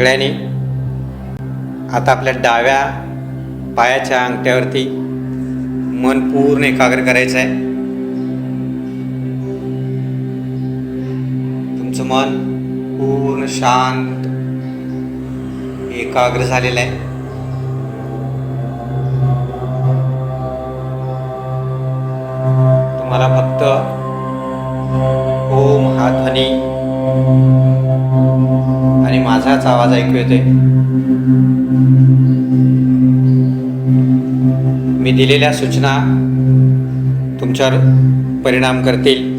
सगळ्यांनी आता आपल्या डाव्या पायाच्या अंगठ्यावरती मन पूर्ण एकाग्र करायचं आहे तुमचं मन पूर्ण शांत एकाग्र झालेलं आहे. ऐकू येते मी दिलेल्या सूचना तुमच्यावर परिणाम करतील.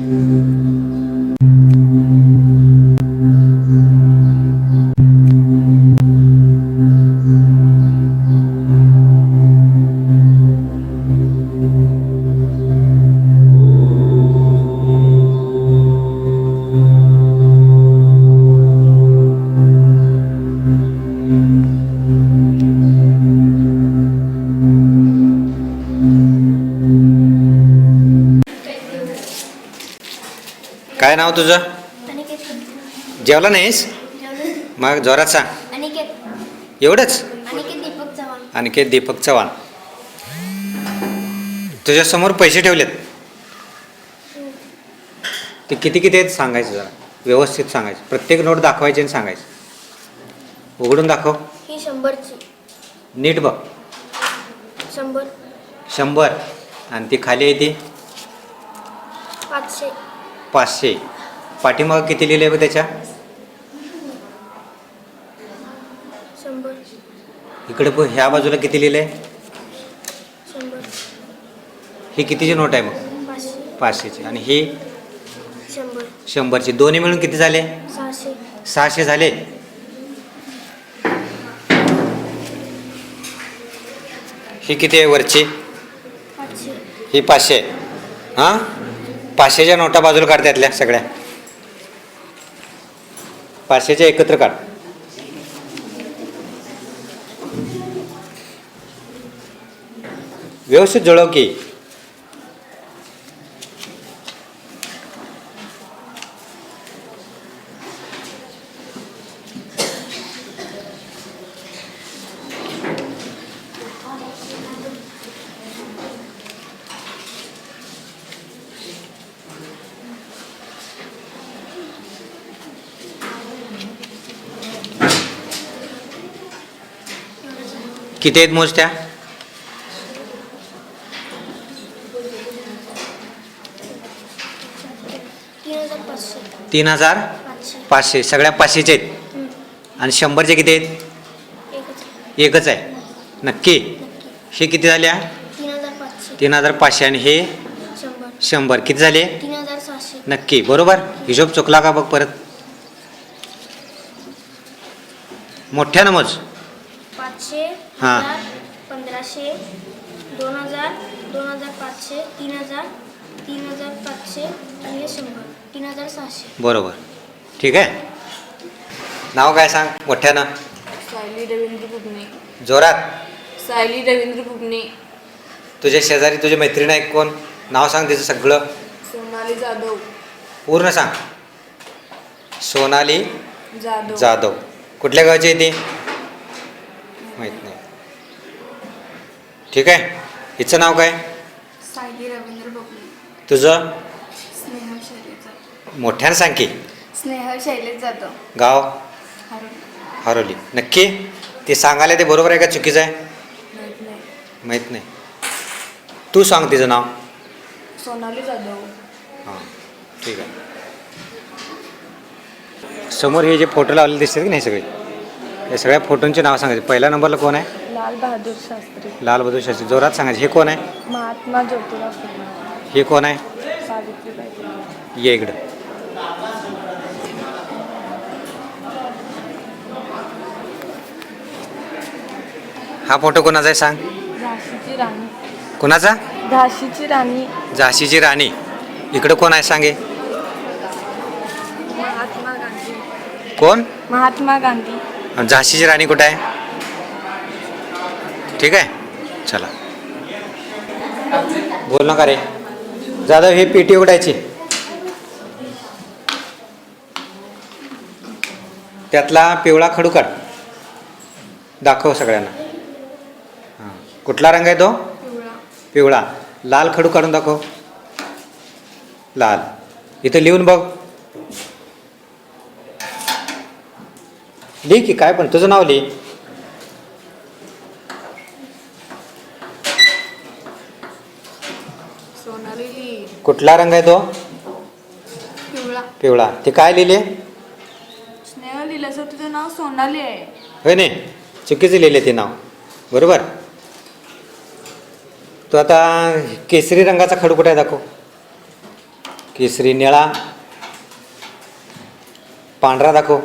काय नाव तुझं? जेवला नाहीस? मग जोरात सांग. एवढंच? अनिकेत दीपक चव्हाण. आणखी दीपक चव्हाण. तुझ्यासमोर पैसे ठेवलेत. ते किती किती आहेत सांगायचं जरा. व्यवस्थित सांगायचं. प्रत्येक नोट दाखवायची आणि सांगायचं. उघडून दाखव. ही शंभरची. नीट बघ. शंभर. शंभर. आणि ती खाली आहे ती? पाचशे. पाचशे. पाठीमागं किती लिहिलं आहे त्याच्या? इकडे बघ ह्या बाजूला किती लिहिलं? आहे ही कितीची नोट आहे मग? पाचशे. पाचशेची. आणि ही? शंभर. शंभरची. दोन्ही मिळून किती झाले? सहाशे. झाले. ही किती आहे वरची? ही पाचशे हां? पाचशेच्या नोटा बाजूला काढ त्यातल्या सगळ्या. पाचशेच्या एकत्र काढ. व्यवस्थित जुळव की. किती आहेत मोजत्या? तीन हजार पाचशे. सगळ्या पाचशेचे आहेत. आणि शंभरचे किती आहेत? एकच आहे. नक्की. हे किती झाल्या? तीन हजार पाचशे. तीन हजार पाचशे आणि हे? शंभर. किती झाले? नक्की. बरोबर? हिशोब चुकला का बघ परत? मोठ्या मोज हा. हजार पंधराशे दोन हजार दोन हजार पाचशे तीन हजार तीन हजार पाचशे आणि हे शंभर तीन हजार सहाशे. बरोबर. ठीक आहे? नाव काय सांग मोठ्यानं? सायली रवींद्र बुबणे. जोरात. सायली रवींद्र बुबणे. तुझे शेजारी तुझे मैत्रीण आहे कोण? नाव सांग तिचं सगळं. सोनाली जाधव. पूर्ण सांग. सोनाली जाधव. जाधव. कुठल्या गावची आहे ती माहीत नाही ठीक आहे? हिचं नाव काय? सायली रवींद्र बुबणे तुझं? स्नेहल शैलेश जाधव. मोठ्यानं सांग की. स्नेहल शैलेश जाधव. गाव? हरवली नक्की? ते सांगायला ते बरोबर आहे का चुकीचं आहे? माहीत नाही. माहीत नाही. तू सांग तिचं नाव. सोनाली जाधव. हां. ठीक आहे. समोर हे जे फोटो लावलेले दिसतात की नाही सगळे? हे सगळ्या फोटोंचे नाव सांगायचे पहिल्या नंबरला कोण आहे? लाल बहादूर शास्त्री. लाल बहादूर शास्त्री. जोरात सांगायचे. हे कोण आहे? महात्मा ज्योतिराव फुले. हे कोण आहे? सावित्रीबाई फुले. ये इकडं. हा फोटो कोणाचा आहे सांग? झाशीची राणी. कोणाचा? झाशीची राणी. झाशीची राणी. इकडं कोण आहे सांगे? महात्मा गांधी. कोण? महात्मा गांधी. झाशीची राणी कुठं आहे? ठीक आहे? चला. बोल नका रे जाधव हे पेटी उघडायची. त्यातला पिवळा खडू काढ. दाखव सगळ्यांना. हां. कुठला रंग आहे तो? पिवळा पिवळा. लाल खडू काढून दाखव. लाल. इथं लिहून बघ. लिह की काय पण. तुझं नाव लिह सोनाली कुठला रंग आहे तो? पिवळा. पिवळा. ते काय लिहिले? स्नेह लिहिल्याचं तुझं नाव सोनाली आहे. होय नाही. चुकीचं लिहिले ते नाव. बरोबर? तो आता केसरी रंगाचा खडू कुठे आहे दाखव. केसरी निळा. पांढरा दाखव.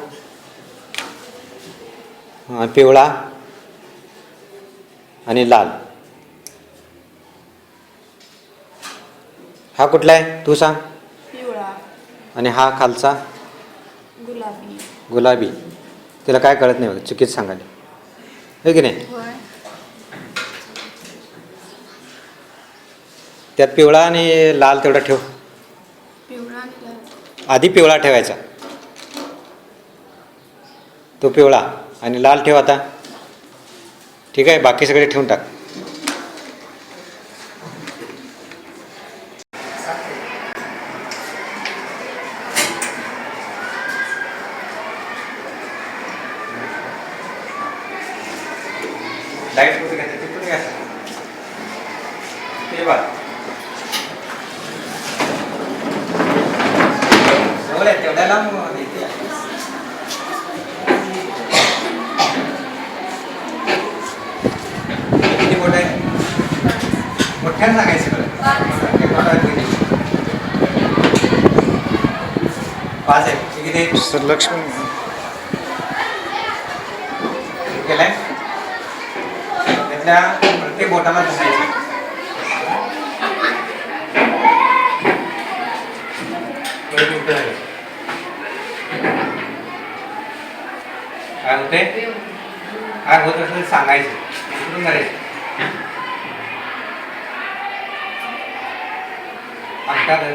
पिवळा. आणि लाल. हा कुठला आहे? तू सांग. पिवळा. आणि हा खालचा? गुलाबी. गुलाबी. तिला काय कळत नाही बघ चुकीच सांगायला. होय की नाही? होय. त्यात पिवळा आणि लाल तेवढा ठेव. पिवळा आणि लाल. आधी पिवळा ठेवायचा. तो पिवळा. आणि लाल ठेव आता. ठीक आहे बाकी सगळे ठेवून टाक लाइट कुठे घ्यायचं ते कुठे घ्यायचं ते बघ जवळ आहे तेवढ्या लांब येते. किती मोठं आहे मोठ्यानं आहे किती? पाच आहे किती आहे? सर लक्ष्मण केलाय त्यातल्या प्रत्येक बोटाला दिसायचं काय होते काय होत असेल सांगायचं. उचलून करायचं अंगठा धर.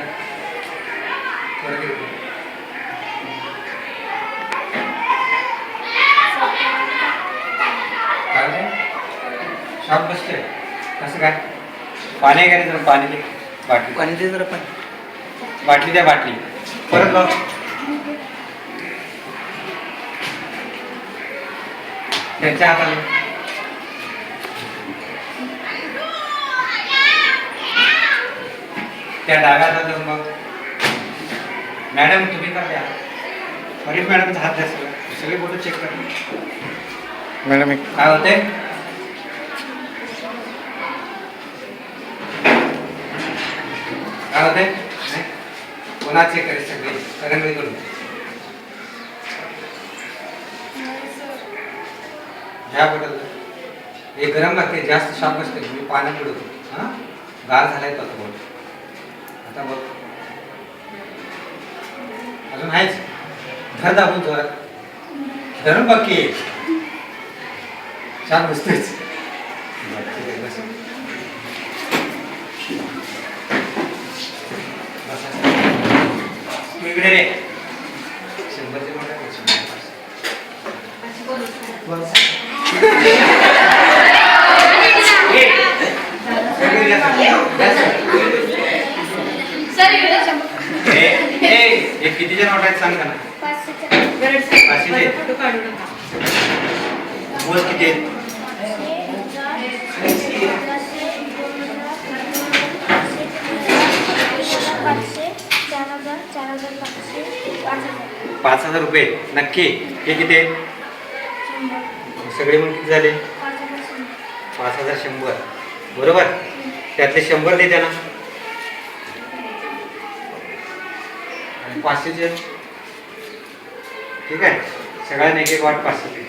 काय शाप बसते कसं काय? पाणी आहे का रे जरा? पाणी बाटली. पाणी दे जरा पाणी. बाटली द्या बाटली. परत लाव त्यांच्या हाताला त्या डाव्या हातात जाऊन मग. मॅडम तुम्ही का द्या? हरीफ मॅडमचा हात द्या सगळं. सगळे बोटं चेक करा. मॅडम एक काय होते काय होते नाही? कोणाचे करे सगळे? करंगळी करून ह्या बदल हे गरम लागते जास्त शाप असते मी पाण्यात बुडवतो. हां? गार झालाय तो आता आता बघ. अजून आहेच. धर दाबून जोरात धरून बाकी आहे छान बसतेच इकडे रे शंभरचे नोट आहे, शंभर. बस. ए, सगळे द्या सर. द्या सर. ए, ए, किती नोट आहेत सांग ना पाचशे बोल किती आहेत? पाच हजार रुपये. नक्की. हे किती आहे सगळे म्हणून किती झाले? पाच हजार शंभर. पाच हजार शंभर बरोबर? त्यातले शंभर दे त्यांना पाचशेचे ठीक आहे? सगळ्यांना एक एक वाट पाचशे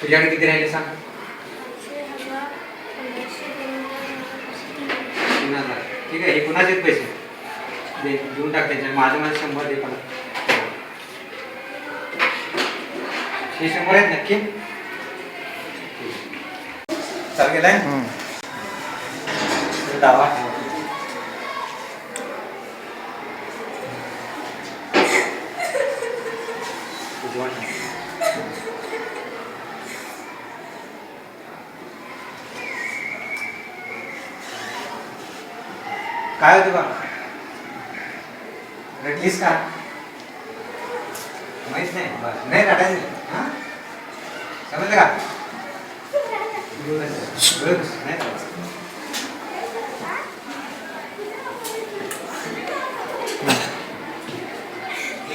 तुझ्याकडे किती राहिले सांग? तीन हजार. ठीक आहे? हे कुणाचेच पैसे? दे देऊन टाक त्याच्या माझे माझे शंभर दे मला. हे शंभर आहेत नक्की? चाल गेलाय दावा काय होते बा रडलीस का? माहीत नाही. नाही रडायचं नाही. समजलं का? नाही.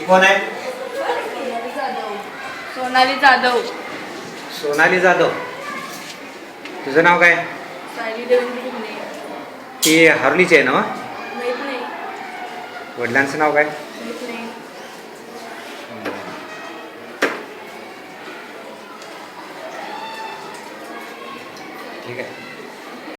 कोण आहे? सोनाली जाधव. सोनाली जाधव. तुझं नाव काय? ती हरलीची आहे ना वडिलांचं नाव काय? ठीक आहे.